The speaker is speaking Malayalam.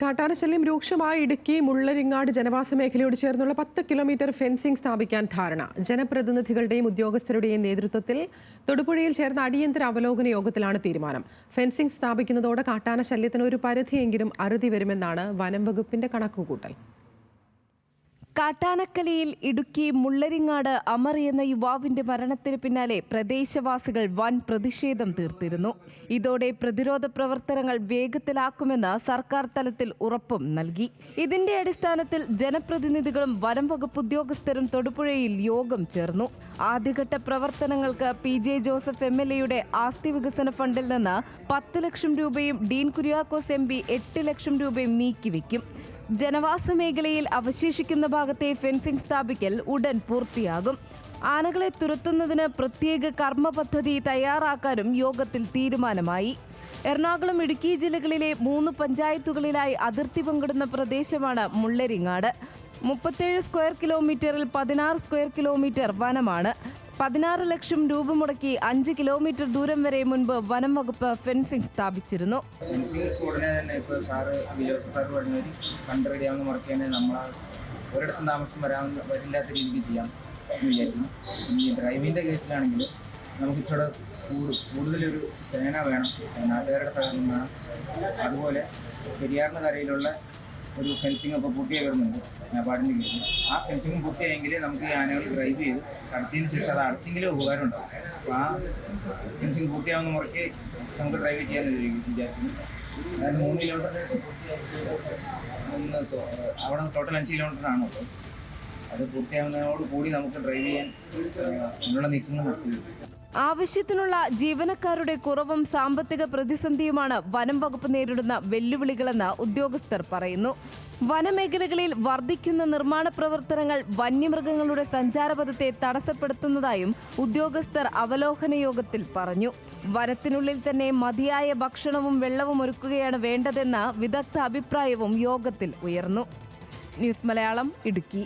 കാട്ടാനശല്യം രൂക്ഷമായ ഇടുക്കി മുള്ളരിങ്ങാട് ജനവാസ മേഖലയോട് ചേർന്നുള്ള പത്ത് കിലോമീറ്റർ ഫെൻസിംഗ് സ്ഥാപിക്കാൻ ധാരണ. ജനപ്രതിനിധികളുടെയും ഉദ്യോഗസ്ഥരുടെയും നേതൃത്വത്തിൽ തൊടുപുഴയിൽ ചേർന്ന അടിയന്തര അവലോകന യോഗത്തിലാണ് തീരുമാനം. ഫെൻസിംഗ് സ്ഥാപിക്കുന്നതോടെ കാട്ടാനശല്യത്തിന് ഒരു പരിധിയെങ്കിലും അറുതി വരുമെന്നാണ് വനം വകുപ്പിന്റെ കണക്കുകൂട്ടൽ. കാട്ടാനക്കലിയിൽ ഇടുക്കി മുള്ളരിങ്ങാട് അമർ എന്ന യുവാവിന്റെ മരണത്തിന് പിന്നാലെ പ്രദേശവാസികൾ വൻ പ്രതിഷേധം തീർത്തിരുന്നു. ഇതോടെ പ്രതിരോധ പ്രവർത്തനങ്ങൾ വേഗത്തിലാക്കുമെന്ന് സർക്കാർ തലത്തിൽ ഉറപ്പും നൽകി. ഇതിന്റെ അടിസ്ഥാനത്തിൽ ജനപ്രതിനിധികളും വനം വകുപ്പ് ഉദ്യോഗസ്ഥരും തൊടുപുഴയിൽ യോഗം ചേർന്നു. ആദ്യഘട്ട പ്രവർത്തനങ്ങൾക്ക് P J Joseph M L എയുടെ ആസ്തി വികസന ഫണ്ടിൽ നിന്ന് പത്ത് ലക്ഷം രൂപയും ഡീൻ കുര്യാക്കോസ് എം പി എട്ട് ലക്ഷം രൂപയും നീക്കിവെക്കും. ജനവാസ മേഖലയിൽ അവശേഷിക്കുന്ന ഭാഗത്തെ ഫെൻസിംഗ് സ്ഥാപിക്കൽ ഉടൻ പൂർത്തിയാകും. ആനകളെ തുരത്തുന്നതിന് പ്രത്യേക കർമ്മ പദ്ധതി തയ്യാറാക്കാനും യോഗത്തിൽ തീരുമാനമായി. എറണാകുളം ഇടുക്കി ജില്ലകളിലെ മൂന്ന് പഞ്ചായത്തുകളിലായി അതിർത്തി പങ്കിടുന്ന പ്രദേശമാണ് മുള്ളരിങ്ങാട്. മുപ്പത്തേഴ് സ്ക്വയർ കിലോമീറ്ററിൽ പതിനാറ് സ്ക്വയർ കിലോമീറ്റർ വനമാണ്. പതിനാറ് ലക്ഷം രൂപ മുടക്കി അഞ്ച് കിലോമീറ്റർ ദൂരം വരെ മുൻപ് വനം വകുപ്പ് ഫെൻസിംഗ് സ്ഥാപിച്ചിരുന്നു. ഫെൻസിംഗ് തന്നെ നമ്മൾ ഒരിടത്തും താമസം വരാവുന്ന വരില്ലാത്ത രീതിക്ക് ചെയ്യാം ഈ ഡ്രൈവിന്റെ കേസിലാണെങ്കിൽ നമുക്ക് ഇച്ചിടെ കൂടു കൂടുതലൊരു സേന വേണം. നാട്ടുകാരുടെ സഹകരണം വേണം. അതുപോലെ പെരിയാറിന് കരയിലുള്ള ഒരു ഫെൻസിങ് ഒക്കെ പൂർത്തിയായി വരുന്നുണ്ട് നാപ്പാടിന്റെ കീഴിൽ. ആ ഫെൻസിങ് പൂർത്തിയായെങ്കിൽ നമുക്ക് ഈ ആനകൾ ഡ്രൈവ് ചെയ്ത് കടത്തിയതിന് ശേഷം അത് അടച്ചെങ്കിലും ഉപകാരം ഉണ്ടാവും ആ ഫെൻസിങ് പൂർത്തിയാവുന്ന മുറയ്ക്ക് നമുക്ക് ഡ്രൈവ് ചെയ്യാൻ വിചാരിക്കുന്നു. അതായത് മൂന്ന് കിലോമീറ്റർ ഒന്ന് അവിടെ ടോട്ടൽ അഞ്ച് കിലോമീറ്ററാണ് അപ്പോൾ അത് പൂർത്തിയാവുന്നതിനോട് കൂടി നമുക്ക് ഡ്രൈവ് ചെയ്യാൻ അതിനുള്ള നീക്കങ്ങൾ നടത്തി ആവശ്യത്തിനുള്ള ജീവനക്കാരുടെ കുറവും സാമ്പത്തിക പ്രതിസന്ധിയുമാണ് വനം വകുപ്പ് നേരിടുന്ന വെല്ലുവിളികളെന്ന് ഉദ്യോഗസ്ഥർ പറയുന്നു. വനമേഖലകളിൽ വർദ്ധിക്കുന്ന നിർമ്മാണ പ്രവർത്തനങ്ങൾ വന്യമൃഗങ്ങളുടെ സഞ്ചാരപഥത്തെ തടസ്സപ്പെടുത്തുന്നതായും ഉദ്യോഗസ്ഥർ അവലോകന യോഗത്തിൽ പറഞ്ഞു. വനത്തിനുള്ളിൽ തന്നെ മതിയായ ഭക്ഷണവും വെള്ളവും ഒരുക്കുകയാണ് വേണ്ടതെന്ന വിദഗ്ധ അഭിപ്രായവും യോഗത്തിൽ ഉയർന്നു. ന്യൂസ് മലയാളം ഇടുക്കി.